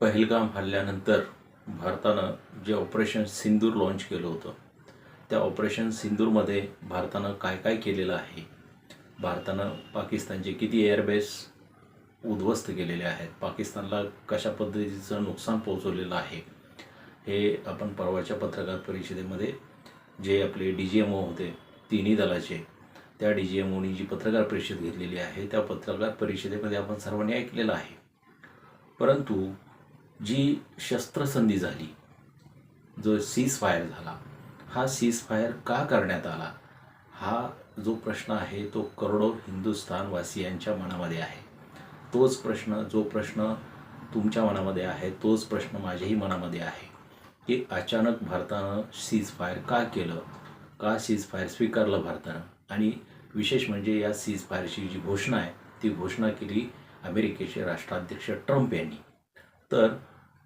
पहलगाम हल्ल्यानंतर भारतानं जे ऑपरेशन सिंदूर लॉन्च केलं होतं त्या ऑपरेशन सिंदूरमध्ये भारतानं काय काय केलेलं आहे? भारतानं पाकिस्तानचे किती एअरबेस उद्ध्वस्त केलेले आहेत? पाकिस्तानला कशा पद्धतीचं नुकसान पोहोचवलेलं आहे? हे आपण परवाच्या पत्रकार परिषदेमध्ये जे आपले डी जी एम ओ होते तिन्ही दलाचे त्या डी जी एम ओनी जी पत्रकार परिषद घेतलेली आहे त्या पत्रकार परिषदेमध्ये आपण सर्वांनी ऐकलेलं आहे. परंतु जी शस्त्रसंधी झाली जो सीज फायर झाला हा सीज फायर का करण्यात आला? हा जो प्रश्न आहे तो करोडो हिंदुस्थानवासियांच्या मनामध्ये आहे. तोच प्रश्न जो प्रश्न तुमच्या मनामध्ये आहे तोच प्रश्न माझ्याही मनामध्ये आहे. की अचानक भारतानं सीज फायर का केलं? का सीज फायर स्वीकारलं भारतानं? आणि विशेष म्हणजे या सीज फायरची जी घोषणा आहे ती घोषणा केली अमेरिकेचे राष्ट्राध्यक्ष ट्रम्प यांनी. तर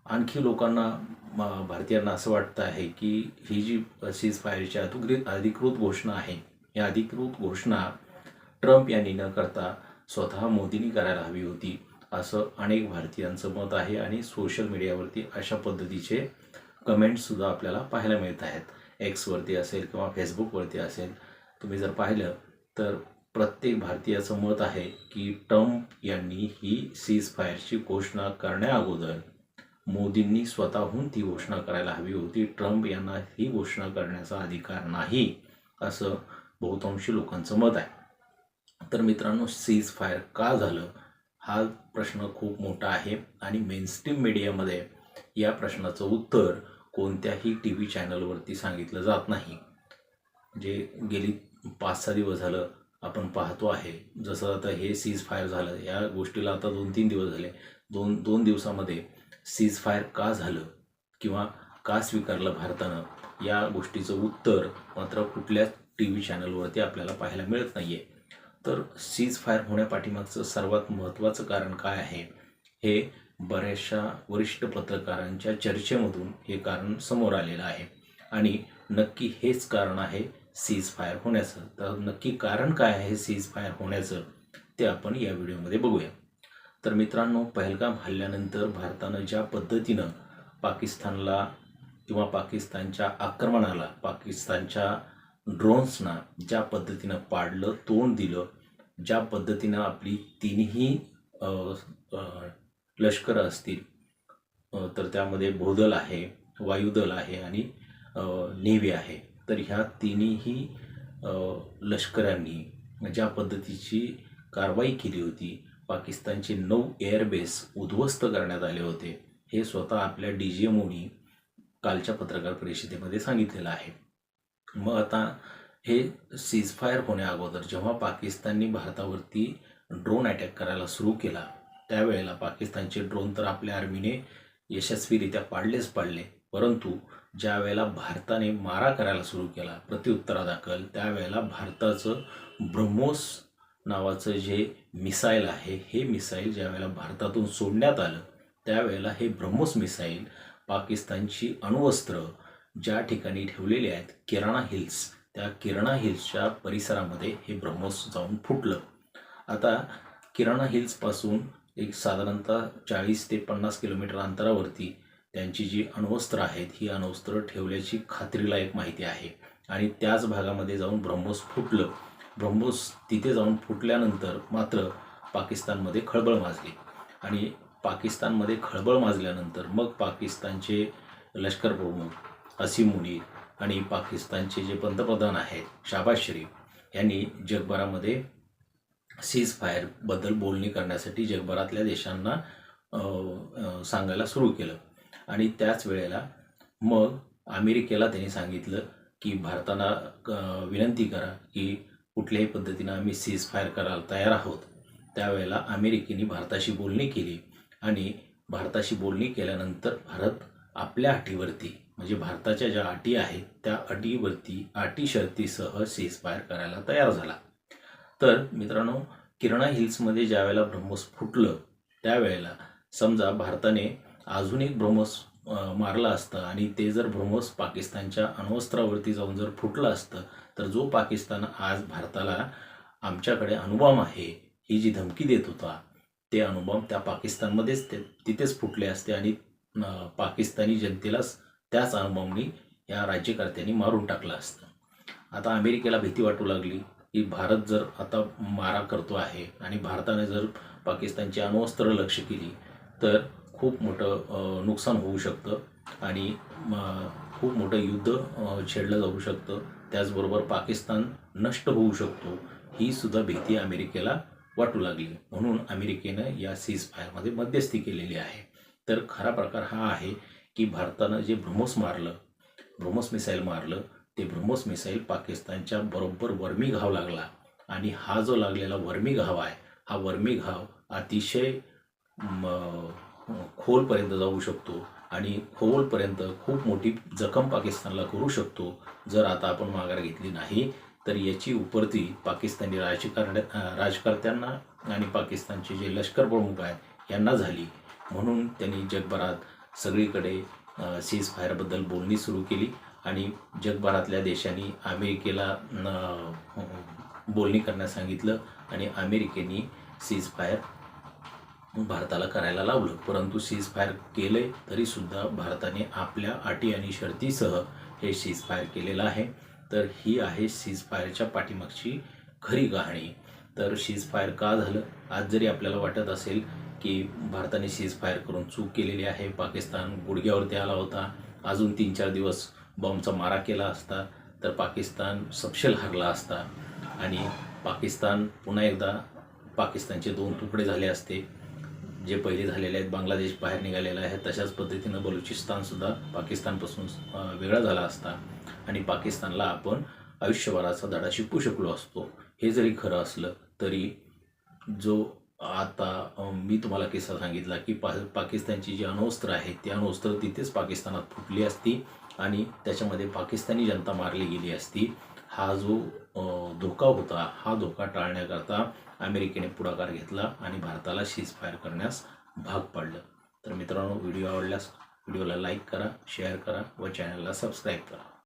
आणखी लोकांना म- भारतीयांना असं वाटतं आहे की ही जी सीज फायरची अधिकृत अधिकृत घोषणा आहे या अधिकृत घोषणा ट्रम्प यांनी न करता स्वतः मोदींनी करायला हवी होती असं अनेक भारतीयांचं मत आहे आणि सोशल मीडियावरती अशा पद्धतीचे कमेंट्ससुद्धा आपल्याला पाहायला मिळत आहेत. एक्सवरती असेल किंवा फेसबुकवरती असेल तुम्ही जर पाहिलं तर प्रत्येक भारतीयाचं मत आहे की ट्रम्प यांनी ही सीज फायरची घोषणा करण्याअगोदर मोदींनी स्वतःहून ती घोषणा करायला हवी होती. ट्रम्प यांना ही घोषणा करण्याचा अधिकार नाही असं बहुतांशी लोकांचं मत आहे. तर मित्रांनो सीज फायर का झालं? हा प्रश्न खूप मोठा आहे आणि मेनस्ट्रीम मीडियामध्ये या प्रश्नाचं उत्तर कोणत्याही टी व्ही चॅनलवरती सांगितलं जात नाही. जे गेली पाच सहा दिवस झालं आपण पाहतो आहे. जसं आता हे सीज फायर झालं या गोष्टीला आता दोन तीन दिवस झाले. दोन दोन दिवसामध्ये सीज फायर का झालं किंवा का स्वीकारलं भारतानं? या गोष्टीचं उत्तर मात्र कुठल्याच टी व्ही चॅनलवरती आपल्याला पाहायला मिळत नाही आहे तर सीज फायर होण्यापाठीमागचं सर्वात महत्त्वाचं कारण काय आहे? हे बऱ्याचशा वरिष्ठ पत्रकारांच्या चर्चेमधून हे कारण समोर आलेलं आहे. आणि नक्की हेच कारण आहे सीज फायर होण्याचं. तर नक्की कारण काय आहे सीज फायर होण्याचं ते आपण या व्हिडिओमध्ये बघूया. तर मित्रांनो पहलगाम हल्ल्यानंतर भारतानं ज्या पद्धतीनं पाकिस्तानला किंवा पाकिस्तानच्या आक्रमणाला पाकिस्तानच्या ड्रोन्सना ज्या पद्धतीनं पाडलं तोंड दिलं ज्या पद्धतीनं आपली तिन्ही लष्करं असतील तर त्यामध्ये भूदल आहे वायुदल आहे आणि नेव्ही आहे. तर ह्या तिन्हीही लष्करांनी ज्या पद्धतीची कारवाई केली होती पाकिस्तानचे नऊ एअरबेस उद्ध्वस्त करण्यात आले होते हे स्वतः आपल्या डी जी एमओनी कालच्या पत्रकार परिषदेमध्ये सांगितलेलं आहे. मग आता हे सीजफायर होण्याअगोदर जेव्हा पाकिस्ताननी भारतावरती ड्रोन अटॅक करायला सुरू केला त्यावेळेला पाकिस्तानचे ड्रोन तर आपल्या आर्मीने यशस्वीरित्या पाडलेच पाडले परंतु ज्या वेळेला भारताने मारा करायला सुरू केला प्रत्युत्तरादाखल त्यावेळेला भारताचं ब्रह्मोस नावाचं जे मिसाईल आहे हे मिसाईल ज्यावेळेला भारतातून सोडण्यात आलं त्यावेळेला हे ब्रह्मोस मिसाईल पाकिस्तानची अणुवस्त्र ज्या ठिकाणी ठेवलेली आहेत किराणा हिल्स त्या किराणा हिल्सच्या परिसरामध्ये हे ब्रह्मोस जाऊन फुटलं. आता किराणा हिल्सपासून एक साधारणतः चाळीस ते पन्नास किलोमीटर अंतरावरती त्यांची जी अण्वस्त्र आहेत ही अण्वस्त्र ठेवल्याची खात्रीलायक माहिती आहे. आणि त्याच भागामध्ये जाऊन ब्रह्मोस फुटलं. ब्रह्मोस तिथे जाऊन फुटल्यानंतर मात्र पाकिस्तानमध्ये खळबळ माजली. आणि पाकिस्तानमध्ये खळबळ माजल्यानंतर मग पाकिस्तानचे लष्कर प्रमुख असीम मुनीर आणि पाकिस्तानचे जे पंतप्रधान आहेत शाबाज शरीफ यांनी जगभरामध्ये सीज फायरबद्दल बोलणी करण्यासाठी जगभरातल्या देशांना सांगायला सुरू केलं. आणि त्याच वेळेला मग अमेरिकेला त्यांनी सांगितलं की भारताला विनंती करा की कुठल्याही पद्धतीनं आम्ही सीज फायर करायला तयार आहोत. त्यावेळेला अमेरिकेने भारताशी बोलणी केली आणि भारताशी बोलणी केल्यानंतर भारत आपल्या अटीवरती म्हणजे भारताच्या ज्या अटी आहेत त्या अटीवरती अटी शर्तीसह सीज फायर करायला तयार झाला. तर मित्रांनो किरणा हिल्समध्ये ज्या वेळेला ब्रह्मोस फुटलं त्यावेळेला समजा भारताने अजून एक ब्रह्मोस मारलं असतं आणि ते जर ब्रह्मोस पाकिस्तानच्या अण्वस्त्रावरती जाऊन जर फुटलं असतं तर जो पाकिस्तान आज भारताला आमच्याकडे अणुबॉम आहे ही जी धमकी देत होता ते अणुबॉम्ब त्या पाकिस्तानमध्येच ते तिथेच फुटले असते आणि पाकिस्तानी जनतेलाच त्याच अणुबॉम्बनी या राज्यकर्त्यांनी मारून टाकलं असतं. आता अमेरिकेला भीती वाटू लागली की भारत जर आता मारा करतो आहे आणि भारताने जर पाकिस्तानची अण्वस्त्र लक्ष केली तर खूप मोठं नुकसान होऊ शकतं आणि खूप मोठं युद्ध छेडलं जाऊ शकतं. त्याचबरोबर पाकिस्तान नष्ट होऊ शकतो. ही सुद्धा भीती अमेरिकेला वाटू लागली. म्हणून अमेरिकेनं या सीज फायरमध्ये मध्यस्थी केलेली आहे. तर खरा प्रकार हा आहे की भारतानं जे ब्रह्मोस मारलं ब्रह्मोस मिसाईल मारलं ते ब्रह्मोस मिसाईल पाकिस्तानच्या बरोबर वर्मी घाव लागला. आणि हा जो लागलेला वर्मी घाव आहे हा वर्मी घाव अतिशय म, खोलपर्यंत जाऊ शकतो आणि खोलपर्यंत खूप मोठी जखम पाकिस्तानला करू शकतो. जर आता आपण माघार घेतली नाही तर याची उपरती पाकिस्तानी राजकारण राजकर्त्यांना आणि पाकिस्तानचे जे लष्कर प्रमुख आहेत यांना झाली. म्हणून त्यांनी जगभरात सगळीकडे सीज फायरबद्दल बोलणी सुरू केली आणि जगभरातल्या देशांनी अमेरिकेला बोलणी करण्यास सांगितलं आणि अमेरिकेने सीज फायर भारताला करायला लावलं. परंतु सीज फायर केले तरीसुद्धा भारताने आपल्या अटी आणि शर्तीसह हे सीज फायर केलेलं आहे. तर ही आहे सीज फायरच्या पाठीमागची खरी कहाणी तर सीज फायर का झालं? आज जरी आपल्याला वाटत असेल की भारताने सीज फायर करून चूक केलेली आहे पाकिस्तान गुडघ्यावरती आला होता अजून तीन चार दिवस बॉम्बचा मारा केला असता तर पाकिस्तान सपशेल हरला असता. आणि पाकिस्तान पुन्हा एकदा पाकिस्तानचे दोन तुकडे झाले असते. जे पहिले झालेले आहेत बांगलादेश बाहेर निघालेला आहे तशाच पद्धतीनं बलुचिस्तानसुद्धा पाकिस्तानपासून वेगळा झाला असता. आणि पाकिस्तानला आपण आयुष्यभराचा धडा शिकू शकलो असतो. हे जरी खरं असलं तरी जो आता मी तुम्हाला किस्सा सांगितला की पा पाकिस्तानची जी अणुअस्त्र आहेत ती अणुअस्त्र तिथेच पाकिस्तानात फुटली असती आणि त्याच्यामध्ये पाकिस्तानी जनता मारली गेली असती. हा जो धोका होता हा धोका टाळण्याकरता अमेरिकेने पुढाकार घेतला आणि भारताला शीज फायर करण्यास भाग पाडलं. तर मित्रांनो व्हिडिओ आवडल्यास व्हिडिओला लाईक करा शेअर करा व चॅनलला सबस्क्राईब करा.